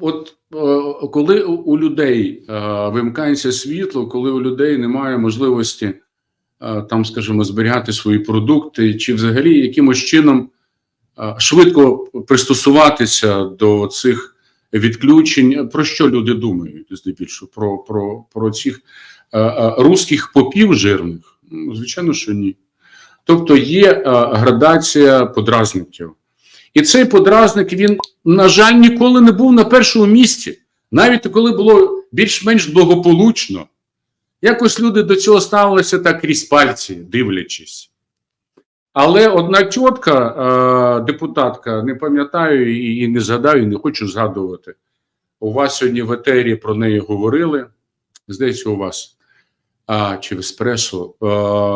От е, коли у людей е, вимикається світло, коли у людей немає можливості е, там, скажімо, зберігати свої продукти, чи взагалі якимось чином швидко пристосуватися до цих відключень, про що люди думають здебільшого? Про, про, про цих русських попів жирних? Ну, Звичайно, що ні. Тобто є градація подразників. І цей подразник він, на жаль, ніколи не був на першому місці, навіть коли було більш-менш благополучно. Якось люди до цього ставилися так крізь пальці, дивлячись. Але одна тітка, е, депутатка, не пам'ятаю і, не згадаю, і не хочу згадувати. У вас сьогодні в етері про неї говорили. Здається, у вас а, чи в еспресо. Е,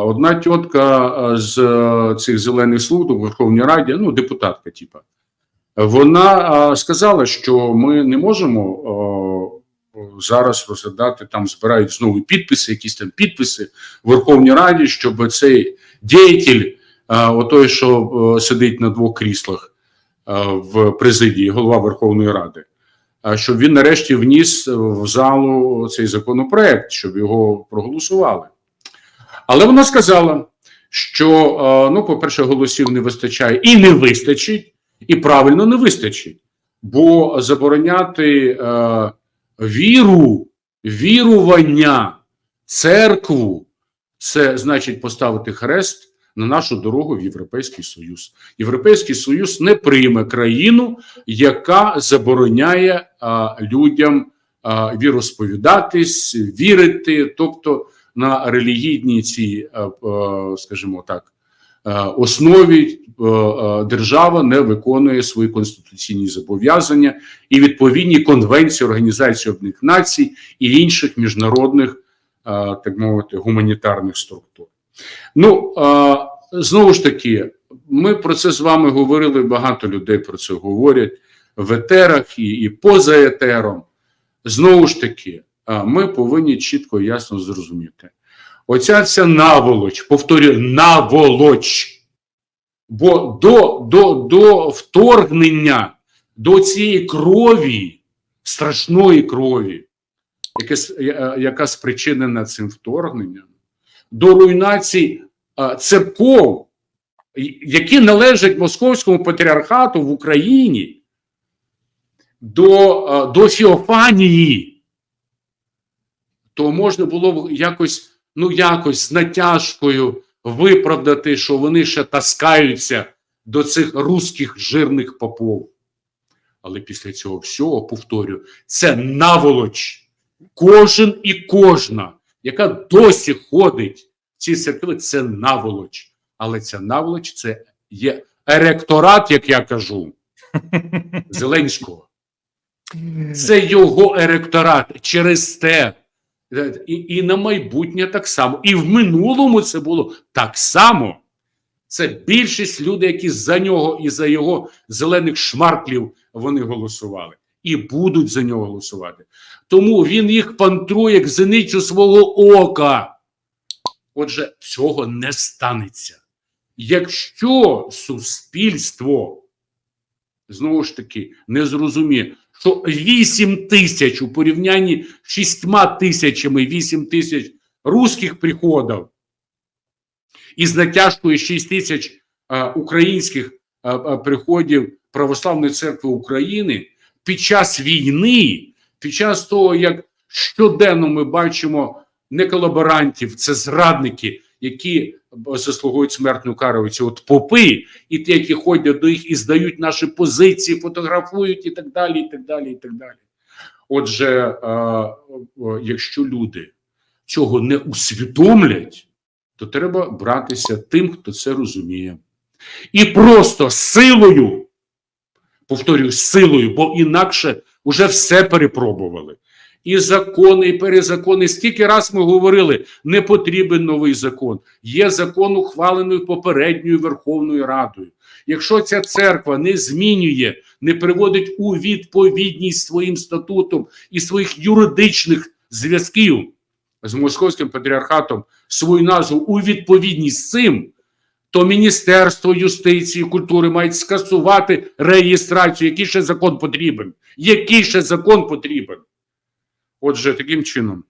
одна тітка е, з е, цих зелених слуг у Верховній Раді, ну, депутатка, типа, вона сказала, що ми не можемо зараз розглядати, там збирають знову підписи, якісь там підписи в Верховній Раді, щоб цей діятель, отой, що сидить на двох кріслах в президії, голова Верховної Ради, щоб він нарешті вніс в залу цей законопроект, щоб його проголосували. Але вона сказала, що, е, ну, по-перше, голосів не вистачає і не вистачить, і правильно не вистачить. Бо забороняти е, віру, вірування, церкву це значить поставити хрест на нашу дорогу в Європейський Союз. Європейський Союз не прийме країну, яка забороняє а, людям а, віросповідатись, вірити, тобто на релігійній цій, скажімо так, основі держава не виконує свої конституційні зобов'язання і відповідні конвенції Організації Об'єднаних Націй і інших міжнародних, так мовити, гуманітарних структур. Ну знову ж таки, ми про це з вами говорили. Багато людей про це говорять в етерах і, і поза етером. Знову ж таки, ми повинні чітко і ясно зрозуміти. Оця ця наволоч, повторюю, наволоч. Бо до, до, до вторгнення до цієї крові, страшної крові, яке, яка спричинена цим вторгненням, до руйнації церков, які належать Московському патріархату в Україні, до, до Феофанії, то можна було якось, ну якось з натяжкою виправдати, що вони ще таскаються до цих руських жирних попов. Але після цього всього, повторю, це наволоч. Кожен і кожна, яка досі ходить ці церкви, це наволоч. Але ця наволоч це є еректорат, як я кажу, Зеленського. Це його еректорат через те. Е, І, і на майбутнє так само. І в минулому це було так само. Це більшість людей, які за нього і за його зелених шмарклів вони голосували. І будуть за нього голосувати. Тому він їх пантрує як зеницю свого ока. Отже, цього не станеться. Якщо суспільство знову ж таки не зрозуміє, що 8 тисяч у порівнянні з 6 тисячами 8 тисяч русських приходів і з натяжкою 6 тисяч а, українських а, а, приходів Православної церкви України під час війни, під час того, як щоденно ми бачимо не колаборантів, це зрадники, які заслуговують смертну кару, ці от попи, і ті, які ходять до їх і здають наші позиції, фотографують і так далі, і так далі, і так далі. Отже, е, е, якщо люди цього не усвідомлять, то треба братися тим, хто це розуміє. І просто силою, повторюю, силою, бо інакше вже все перепробували. І закони, і перезакони. Скільки раз ми говорили, не потрібен новий закон. Є закон, ухвалений попередньою Верховною Радою. Якщо ця церква не змінює, не приводить у відповідність своїм статутом і своїх юридичних зв'язків з московським патріархатом свою назву у відповідність з цим, то Міністерство юстиції і культури мають скасувати реєстрацію. Який ще закон потрібен? Який ще закон потрібен? Отже, таким чином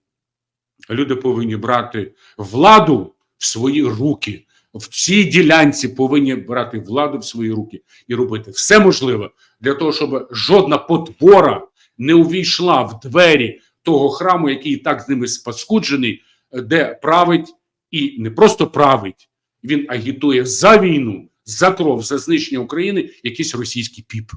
люди повинні брати владу в свої руки. В цій ділянці повинні брати владу в свої руки і робити все можливе для того, щоб жодна потвора не увійшла в двері того храму, який і так з ними спаскуджений, де править і не просто править, він агітує за війну, за кров, за знищення України якийсь російський піп.